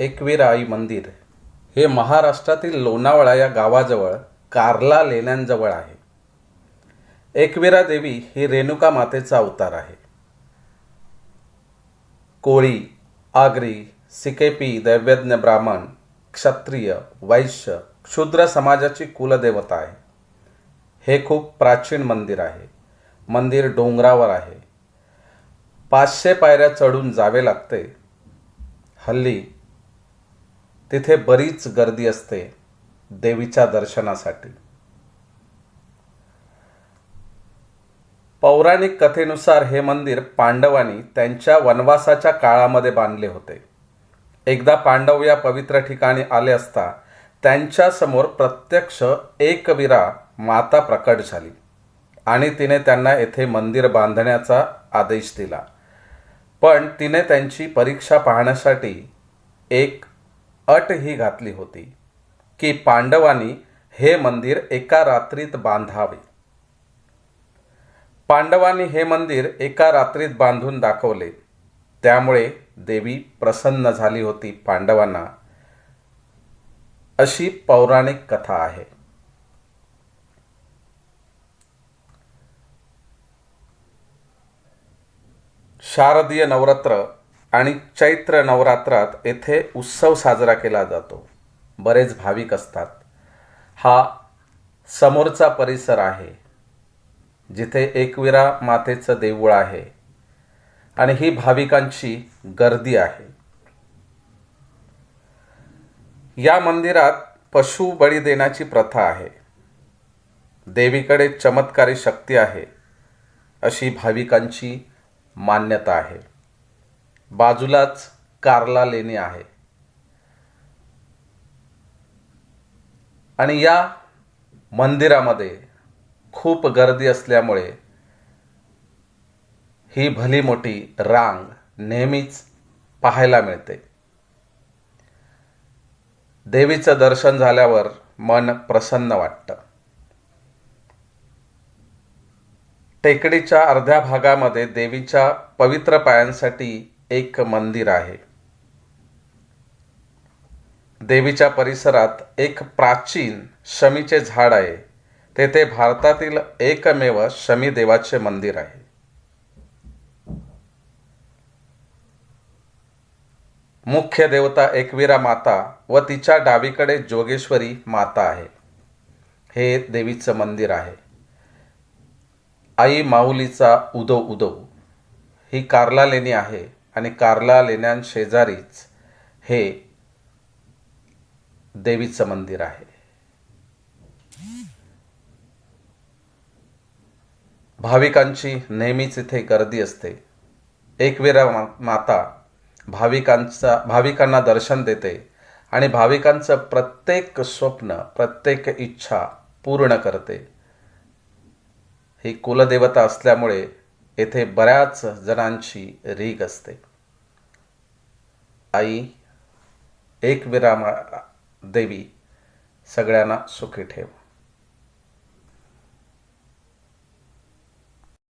एकवीर आई मंदिर. हे महाराष्ट्रातील लोणावळा या गावाजवळ कार्ला लेण्यांजवळ आहे. एकविरा देवी ही रेणुका मातेचा अवतार आहे. कोळी आगरी सिकेपी दैवज्ञ ब्राह्मण क्षत्रिय वैश्य क्षुद्र समाजाची कुलदेवता आहे. हे खूप प्राचीन मंदिर आहे. मंदिर डोंगरावर आहे. पाचशे पायऱ्या चढून जावे लागते. हल्ली तिथे बरीच गर्दी असते देवीच्या दर्शनासाठी. पौराणिक कथेनुसार हे मंदिर पांडवांनी त्यांच्या वनवासाच्या काळामध्ये बांधले होते. एकदा पांडव या पवित्र ठिकाणी आले असता त्यांच्यासमोर प्रत्यक्ष एकवीरा माता प्रकट झाली आणि तिने त्यांना येथे मंदिर बांधण्याचा आदेश दिला. पण तिने त्यांची परीक्षा पाहण्यासाठी एक अट ही घातली होती की पांडवांनी हे मंदिर एका रात्रीत बांधावे. पांडवांनी हे मंदिर एका रात्रीत बांधून दाखवले. त्यामुळे देवी प्रसन्न झाली होती पांडवांना. अशी पौराणिक कथा आहे. शारदीय नवरात्र आणि चैत्र नवरात्रात येथे उत्सव साजरा केला जातो. बरेच भाविक असतात. हा समोरचा परिसर आहे. जिथे एकविरा मातेचं देऊळ आहे. आणि ही भाविकांची गर्दी आहे. या मंदिरात पशु बळी देण्याची प्रथा आहे. देवीकडे चमत्कारी शक्ती आहे. अशी भाविकांची मान्यता आहे. बाजूलाच कार्ला लेणी आहे. आणि या मंदिरामध्ये खूप गर्दी असल्यामुळे ही भली मोठी रांग नेहमीच पाहायला मिळते. देवीचं दर्शन झाल्यावर मन प्रसन्न वाटतं. टेकडीच्या अर्ध्या भागामध्ये देवीच्या पवित्र पायांसाठी एक मंदिर आहे. देवीच्या परिसरात एक प्राचीन शमीचे झाड आहे. तेथे भारतातील एकमेव शमी देवाचे मंदिर आहे. मुख्य देवता एकवीरा माता व तिच्या डावीकडे जोगेश्वरी माता आहे. हे देवीचं मंदिर आहे. आई माऊलीचा उदो उदो. ही कार्ला लेणी आहे. आणि कार्ला लेण्यांशेजारीच हे देवीचं मंदिर आहे. भाविकांची नेहमीच इथे गर्दी असते. एकविरा माता भाविकांचा भाविकांना दर्शन देते आणि भाविकांचं प्रत्येक स्वप्न प्रत्येक इच्छा पूर्ण करते. ही कुलदेवता असल्यामुळे येथे बऱ्याच जणांची रीग असते. आई एक विरामा देवी सगळ्यांना सुखी ठेव.